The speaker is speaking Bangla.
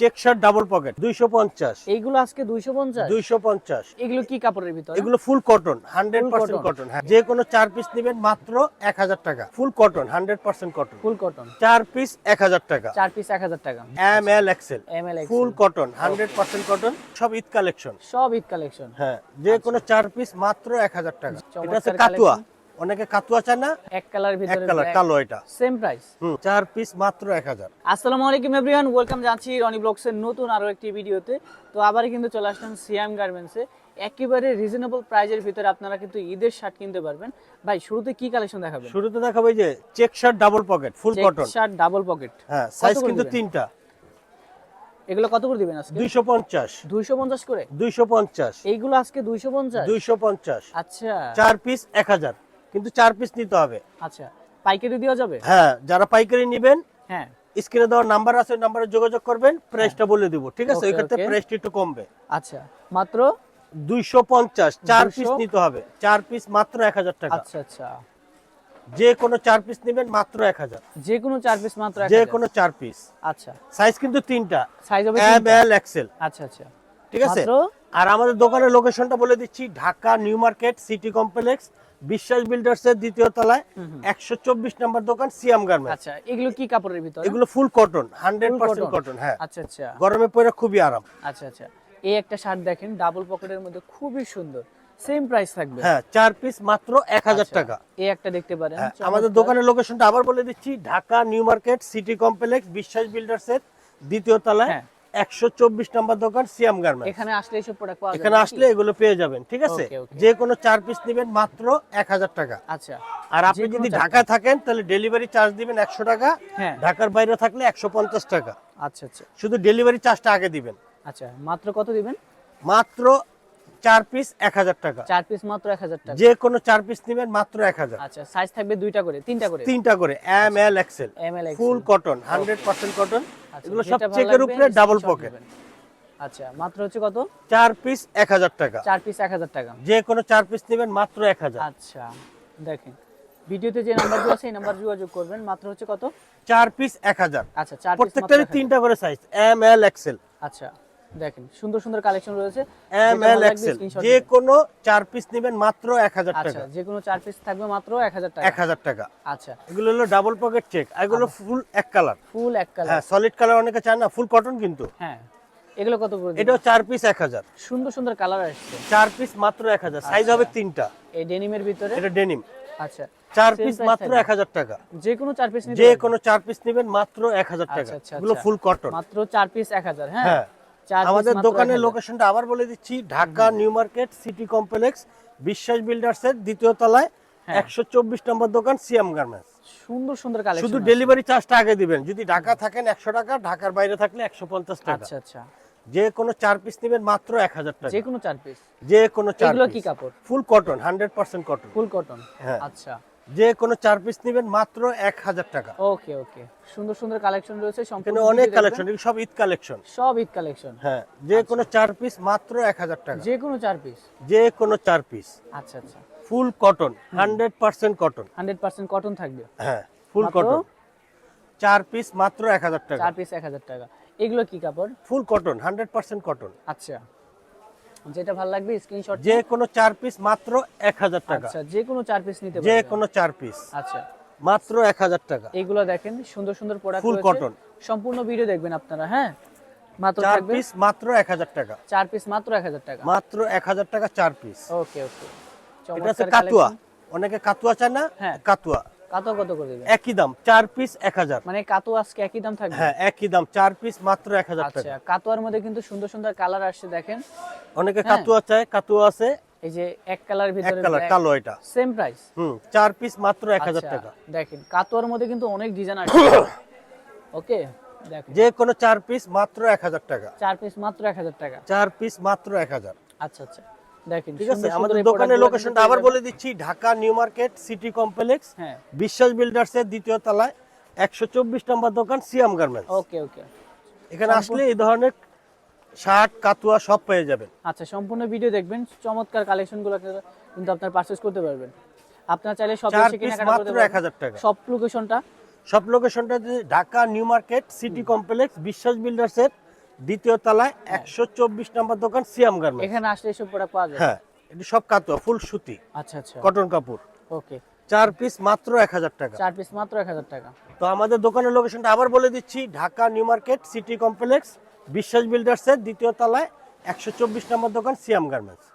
চেক শার্ট ডাবল পকেট দুইশো পঞ্চাশ। এইগুলো আজকে দুইশো পঞ্চাশ? দুইশো পঞ্চাশ। এগুলো কি কাপড়ের ভিতরে? এগুলো full cotton hundred percent cotton। Cotton যে কোনো চার পিস নেবেন মাত্র এক হাজার টাকা। Full cotton hundred percent cotton full cotton চার পিস এক হাজার টাকা। চার পিস এক হাজার টাকা। M L XL M L full cotton hundred percent cotton সব ঈদ কালেকশন সব ঈদ কালেকশন হ্যাঁ যে কোনো চার পিস মাত্র এক হাজার টাকা। এটা হচ্ছে কাতুয়া। অনেকে কাতুয়া চায় না এক কালার এক ভিতরে কালার কালো এটা। সেম প্রাইস হুম চার পিস মাত্র এক হাজার। আসসালামু আলাইকুম ওয়েলকাম জানাচ্ছি রনি ব্লগসের নতুন আরও একটি ভিডিওতে। তো আবার কিন্তু চলে আসলাম সিয়াম গার্মেন্টসে একেবারে রিজনেবল প্রাইজের ভিতরে আপনারা কিন্তু ঈদের শার্ট কিনতে পারবেন। ভাই শুরুতে কি কালেকশন দেখাবেন? শুরুতে দেখাবো এই যে check shirt double pocket full cotton shirt double pocket হ্যাঁ সাইজ কিন্তু তিনটা। এগুলো কত করে দিবেন আজকে? দুইশো পঞ্চাশ। দুইশো পঞ্চাশ করে? দুইশো পঞ্চাশ। এইগুলো আজকে দুইশো পঞ্চাশ? দুইশো পঞ্চাশ। আচ্ছা। চার পিস এক হাজার। কিন্তু চার পিস নিতে হবে। আচ্ছা পাইকারি দেওয়া যাবে? হ্যাঁ যারা পাইকারি নেবেন হ্যাঁ। স্ক্রিনে দেওয়ার নাম্বার আছে নাম্বারে যোগাযোগ করবেন প্রাইসটা বলে দিব ঠিক আছে? ওই ক্ষেত্রে প্রাইসটা একটু কমবে। আচ্ছা মাত্র? দুইশো পঞ্চাশ চার পিস নিতে হবে। চার পিস মাত্র এক হাজার টাকা। আচ্ছা আচ্ছা। যে কোনো চার পিস নেবেন মাত্র এক হাজার। যে কোনো চার পিস মাত্র যে। কোনো চার পিস আচ্ছা। সাইজ কিন্তু তিনটা। সাইজ হবে এম এল এক্সেল আচ্ছা আচ্ছা। ঠিক আছে? আর আমাদের দোকানের লোকেশনটা বলে দিচ্ছি Dhaka new market city complex Biswas builders এর দ্বিতীয় তলায় একশো চব্বিশ নম্বর দোকান সিয়াম গার্মেন্টস। আচ্ছা এগুলো কি কাপড়ের ভিতরে? এগুলো full cotton hundred percent cotton. হ্যাঁ। আচ্ছা আচ্ছা। গরমে পরে খুবই আরাম। আচ্ছা আচ্ছা। এই একটা শার্ট দেখেন ডাবল পকেটের মধ্যে খুবই সুন্দর। সেম প্রাইস থাকবে। হ্যাঁ চার পিস মাত্র এক হাজার আচ্ছা, টাকা। এই একটা দেখতে পারেন। হ্যাঁ, আমাদের দোকানের লোকেশনটা আবার বলে দিচ্ছি Dhaka new market city complex Biswas builders এর দ্বিতীয় তলায়। হ্যাঁ। একশো চব্বিশ নম্বর দোকান সিয়াম গার্মেন্টস। এখানে আসলে এইসব প্রোডাক্ট পাওয়া এখানে? আসলে এগুলো পেয়ে যাবেন ঠিক আছে. যে কোনো চার পিস নেবেন মাত্র এক হাজার টাকা। আচ্ছা। আর আপনি যদি। ঢাকায় থাকেন তাহলে ডেলিভারি চার্জ দিবেন একশো টাকা হ্যাঁ। ঢাকার বাইরে থাকলে একশো পঞ্চাশ টাকা। আচ্ছা আচ্ছা। শুধু ডেলিভারি চার্জটা আগে দিবেন। আচ্ছা মাত্র কত দিবেন? মাত্র চার পিস এক হাজার টাকা। চার পিস মাত্র এক হাজার টাকা। যে কোনো চার পিস নেবেন মাত্র এক হাজার। আচ্ছা সাইজ থাকবে দুইটা করে তিনটা করে? তিনটা করে M L XL M L full cotton hundred percent cotton এগুলো সব চেকের উপরে ডাবল পকেট আচ্ছা মাত্র হচ্ছে কত? চার পিস এক হাজার টাকা। চার পিস এক হাজার টাকা। যে কোনো চার পিস নেবেন মাত্র এক হাজার। আচ্ছা দেখেন ভিডিওতে যে নাম্বারগুলো আছে এই নাম্বার যোগাযোগ করবেন মাত্র হচ্ছে কত? চার পিস এক হাজার। আচ্ছা চার পিস প্রত্যেকটারই তিনটা করে সাইজ এম এল এক্সেল আচ্ছা। দেখেন সুন্দর সুন্দর কালেকশন রয়েছে। এম এল এক্সেল যে। কোনো চার পিস নেবেন মাত্র এক হাজার আচ্ছা যে কোনো চার পিস থাকবে মাত্র এক হাজার টাকা। এক হাজার টাকা। আচ্ছা। এগুলো হলো ডাবল পকেট চেক এগুলো ফুল এক কালার ফুল এক কালার হ্যাঁ সলিড কালার অনেকে চায় না ফুল কটন কিন্তু। হ্যাঁ এগুলো কত করে? এটাও চার পিস এক হাজার। সুন্দর সুন্দর কালার আসছে। চার পিস মাত্র এক হাজার সাইজ হবে তিনটা। এই ডেনিমের ভিতরে? এটা ডেনিম আচ্ছা। চার পিস মাত্র থাকবে। এক হাজার টাকা। যে কোনো চার পিস নিতে যে কোনো চার পিস নেবেন মাত্র এক হাজার টাকা। আচ্ছা, আচ্ছা, এগুলো আচ্ছা। ফুল কটন মাত্র চার পিস এক হাজার হ্যাঁ? হ্যাঁ। আমাদের দোকানের লোকেশনটা আবার বলে দিচ্ছি Dhaka new market city complex Biswas builders এর দ্বিতীয় তলায় হ্যাঁ। একশো চব্বিশ নম্বর দোকান সিয়াম গার্মেন্টস। সুন্দর সুন্দর কালেকশন শুধু ডেলিভারি চার্জটা আগে দিবেন। যদি ঢাকা থাকেন একশো টাকা ঢাকার বাইরে থাকলে একশো পঞ্চাশ টাকা। আচ্ছা আচ্ছা। যে কোনো চার পিস নেবেন মাত্র এক হাজার টাকা। যে কোনো চার পিস যে কোনো চার এগুলো কি কাপড়? Full cotton hundred percent cotton full cotton হ্যাঁ। আচ্ছা। যে কোনো চার পিস নেবেন মাত্র এক হাজার টাকা। ওকে ওকে। সুন্দর সুন্দর কালেকশন রয়েছে সম্পূর্ণ অনেক কালেকশন সব ঈদ কালেকশন সব ঈদ কালেকশন হ্যাঁ যে কোনো চার পিস মাত্র এক হাজার টাকা। যে কোনো চার পিস যে কোনো চার পিস আচ্ছা আচ্ছা। Full cotton hundred percent cotton hundred percent cotton থাকবে? হ্যাঁ ফুল কটন চার পিস মাত্র এক হাজার টাকা। চার পিস এক হাজার টাকা। এগুলো কি কাপড়? Full cotton hundred percent cotton আচ্ছা। যেটা ভালো লাগবে স্ক্রিনশট যে কোনো চার পিস মাত্র এক হাজার টাকা। আচ্ছা যে কোনো চার পিস নিতে যে পারবেন কোনো চার পিস আচ্ছা। মাত্র এক হাজার টাকা। এইগুলো দেখেন সুন্দর সুন্দর প্রোডাক্ট Full কটন সম্পূর্ণ ভিডিও দেখবেন আপনারা হ্যাঁ? মাত্র চার পিস মাত্র এক হাজার টাকা। চার পিস মাত্র এক হাজার টাকা। মাত্র এক হাজার টাকা চার পিস ওকে ওকে এটা কাতুয়া। অনেকে কাতুয়া চায় না হ্যাঁ। কাতুয়া। কাতো কত করে দিবেন? একই দাম চার পিস এক হাজার। মানে কাতো আজকে একই দাম থাকবে? হ্যাঁ একই দাম চার পিস মাত্র এক হাজার আচ্ছা টাকা কাতোয়ার মধ্যে কিন্তু সুন্দর সুন্দর কালার আসছে দেখেন। অনেকে হ্যাঁ। চায় কাতুয়া আছে। এই যে এক কালার এক কালার কালো এটা। সেম প্রাইস হুম চার পিস মাত্র এক হাজার টাকা। দেখেন কাতোয়ার মধ্যে কিন্তু অনেক ডিজাইন আসছে। ওকে যে কোনো চার পিস মাত্র এক হাজার টাকা। চার পিস মাত্র এক হাজার টাকা। চার পিস মাত্র এক হাজার। আচ্ছা আচ্ছা। দেখেন ঠিক আছে আমাদের দোকানের লোকেশনটা আবার বলে দিচ্ছি Dhaka new market city complex হ্যাঁ। বিশ্বাস বিল্ডার্স এর দ্বিতীয় তলায় একশো চব্বিশ নম্বর দোকান সিয়াম গার্মেন্টস। ওকে ওকে। এখানে আসলে এই ধরনের শার্ট কাতুয়া সব পেয়ে যাবেন। আচ্ছা সম্পূর্ণ ভিডিও দেখবেন চমৎকার কালেকশনগুলো কিন্তু আপনার পারচেজ করতে পারবেন। আপনারা চাইলে সব এসে কেনাকাটা করতে পারবেন। টাকা। সব লোকেশনটা সব লোকেশনটা Dhaka new market city complex Biswas builders এর দ্বিতীয় তলায় একশো চব্বিশ নম্বর দোকান সিয়াম গার্মেন্টস। এখানে আসলে এসব প্রোডাক্ট পাওয়া যায়? হ্যাঁ এটি সব কাতোয়া ফুল সুতি আচ্ছা আচ্ছা। কটন কাপড়। ওকে। চার পিস মাত্র এক হাজার টাকা। চার পিস মাত্র এক হাজার টাকা। তো আমাদের দোকানের লোকেশনটা আবার বলে দিচ্ছি Dhaka new market city complex Biswas বিল্ডার্সের দ্বিতীয় তলায় একশো চব্বিশ নম্বর দোকান সিয়াম গার্মেন্টস।